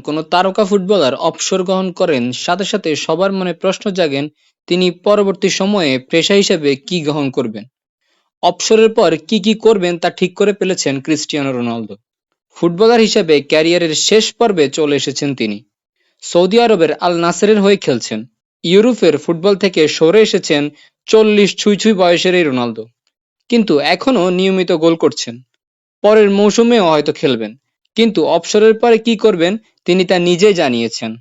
কোনো তারকা ফুটবলার অবসর গ্রহণ করেন, সাথে সাথে সবার মনে প্রশ্ন জাগেন, তিনি পরবর্তী সময়ে পেশা হিসেবে কি গ্রহণ করবেন? অবসরের পর কি কি করবেন তা ঠিক করে ফেলেছেন ক্রিস্টিয়ানো রোনালদো। ফুটবলার হিসেবে ক্যারিয়ারের শেষ পর্বে চলে এসেছেন তিনি। সৌদি আরবের আল নাসেরের হয়ে খেলছেন। ইউরোপের ফুটবল থেকে সরে এসেছেন চল্লিশ ছুঁই ছুঁই বয়সের এই রোনালদো। কিন্তু এখনও নিয়মিত গোল করছেন। পরের মৌসুমেও হয়তো খেলবেন। কিন্তু অবসরের পরে কি করবেন তিনি তা নিজেই জানিয়েছেন।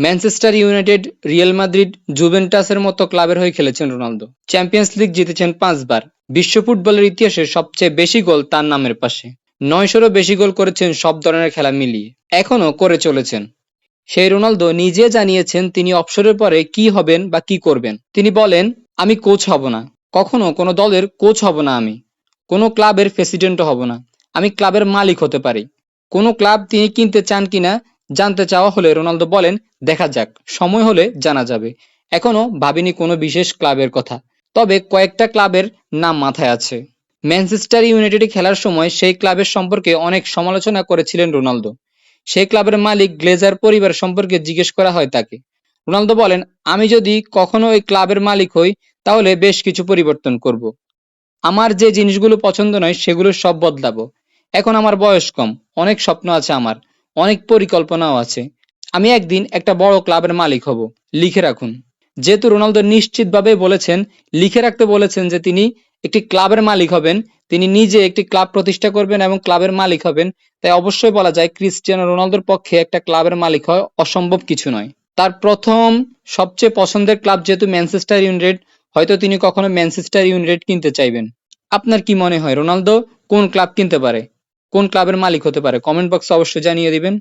ম্যানচেস্টার ইউনাইটেড, রিয়াল মাদ্রিদ, জুভেন্টাসের মতো ক্লাবের হয়ে খেলেছেন রোনালদো। চ্যাম্পিয়ন্স লিগ জিতেছেন পাঁচবার। বিশ্ব ফুটবলের ইতিহাসে সবচেয়ে বেশি গোল তার নামের পাশে। নয়শোরও বেশি গোল করেছেন সব ধরনের খেলা মিলিয়ে। এখনও করে চলেছেন। সেই রোনালদো নিজে জানিয়েছেন তিনি অবসরের পরে কি হবেন বা কি করবেন। তিনি বলেন, আমি কোচ হব না। কখনো কোনো দলের কোচ হব না আমি। কোনো ক্লাবের প্রেসিডেন্টও হব না। আমি ক্লাবের মালিক হতে পারি। কোনো ক্লাব তিনি কিনতে চান কিনা জানতে চাওয়া হলে রোনালদো বলেন, দেখা যাক, সময় হলে জানা যাবে। এখনও ভাবিনি কোনো বিশেষ ক্লাবের কথা, তবে কয়েকটা ক্লাবের নাম মাথায় আছে। ম্যানচেস্টার ইউনাইটেডে খেলার সময় সেই ক্লাবের সম্পর্কে অনেক সমালোচনা করেছিলেন রোনালদো। সেই ক্লাবের মালিক গ্লেজার পরিবার সম্পর্কে জিজ্ঞেস করা হয় তাকে। রোনালদো বলেন, আমি যদি কখনো ওই ক্লাবের মালিক হই, তাহলে বেশ কিছু পরিবর্তন করব। আমার যে জিনিসগুলো পছন্দ নয়, সেগুলো সব বদলাবো। এখন আমার বয়স কম, অনেক স্বপ্ন আছে আমার, অনেক পরিকল্পনাও আছে। আমি একদিন একটা বড় ক্লাবের মালিক হব, লিখে রাখুন। যেহেতু রোনালদো নিশ্চিতভাবে বলেছেন, লিখে রাখতে বলেছেন যে তিনি একটি ক্লাবের মালিক হবেন, তিনি নিজে একটি ক্লাব প্রতিষ্ঠা করবেন এবং ক্লাবের মালিক হবেন, তাই অবশ্যই বলা যায় ক্রিস্টিয়ানো রোনালদোর পক্ষে একটা ক্লাবের মালিক হয় অসম্ভব কিছু নয়। তার প্রথম সবচেয়ে পছন্দের ক্লাব যেহেতু ম্যানচেস্টার ইউনাইটেড, হয়তো তিনি কখনো ম্যানচেস্টার ইউনাইটেড কিনতে চাইবেন। আপনার কি মনে হয়, রোনালদো কোন ক্লাব কিনতে পারে? কোন ক্লাবের মালিক হতে পারে? কমেন্ট বক্সে অবশ্যই জানিয়ে দিবেন।